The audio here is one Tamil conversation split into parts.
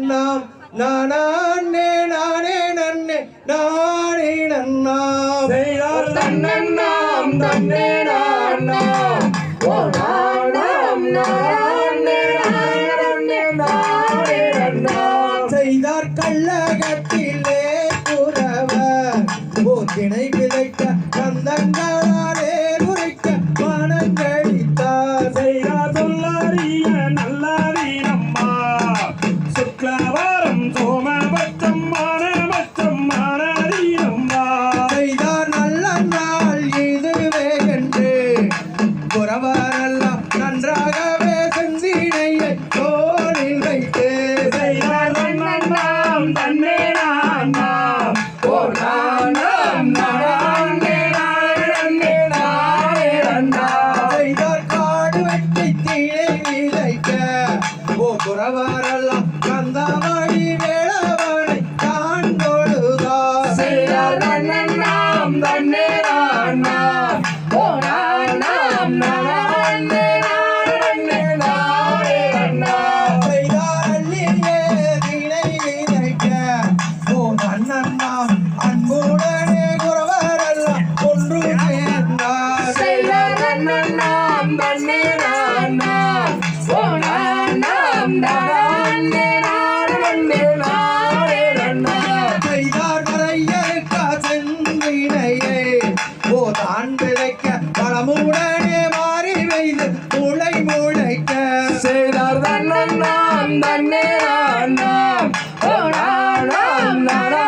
நன்னாம் நானே நானே நன்னே நானே நன்னாம். செய்தார் நன்னாம் தன்னே நானாம். ஓ நானாம் நானே நானே நானே நன்னாம். செய்தார் கள்ளகத்திலே புறவர் ஓ திணை பிழைக்க தந்தங்க எங்களுக்கு செய்தார் மன்னன் நாம் தன்னே நாம் நாம். ஓர் காலம் நடந்தே நடந்தே நாரேரண்டா செய்தார் காடு வெட்டி தீயை விளைக்க ஓ புறவரல்லாம் கந்தமடி வே பழமுடனே மாறி வைத்து முளை முளைக்க செய்தார் தன்னை நான் தன்னே நான் நான் நான் நான்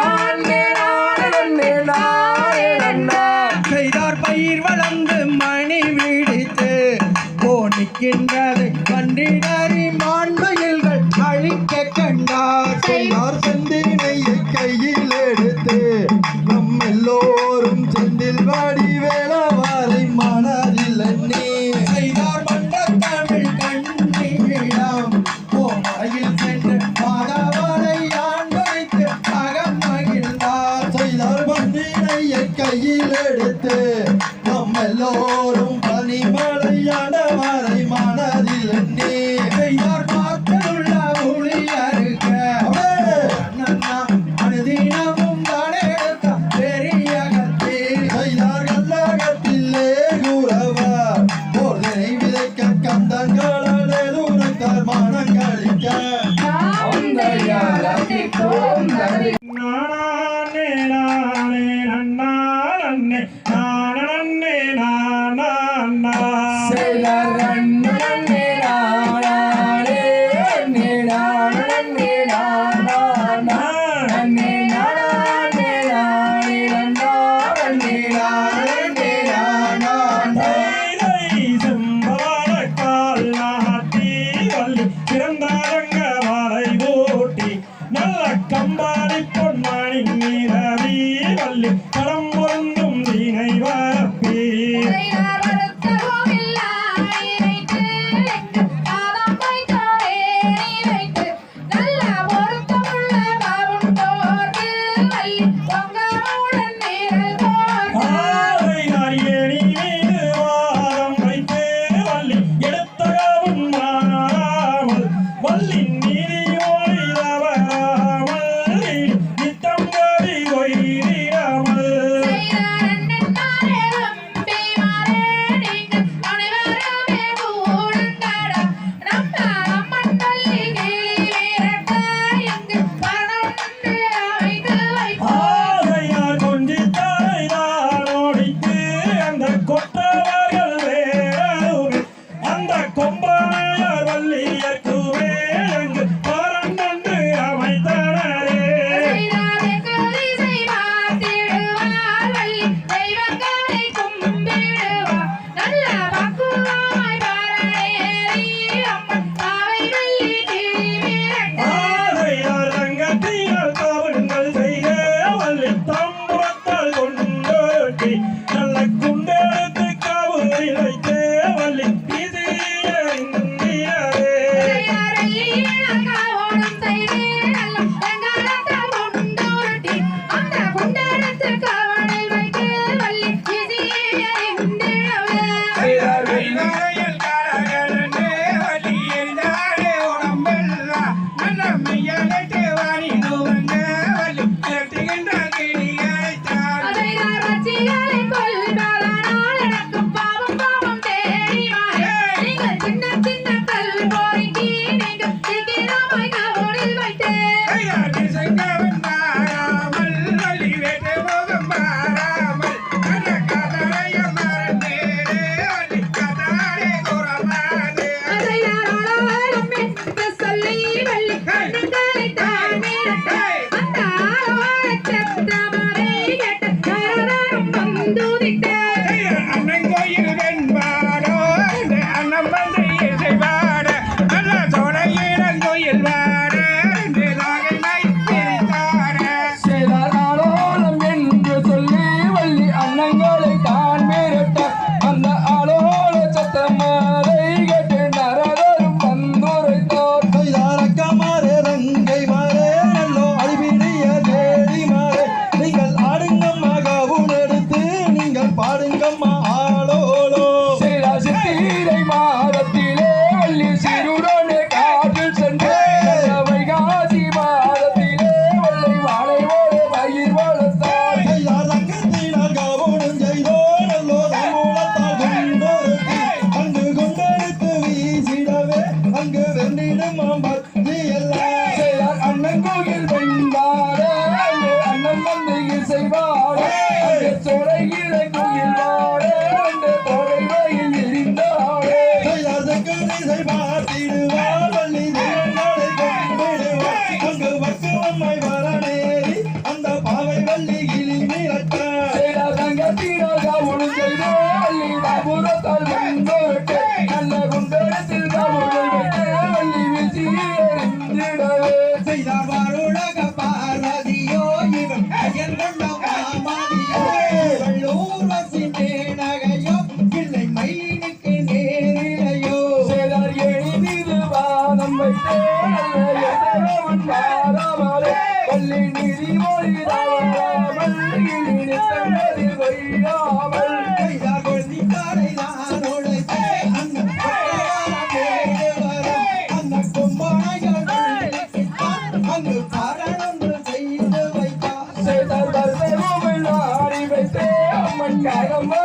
வைத்தார் வள்ளி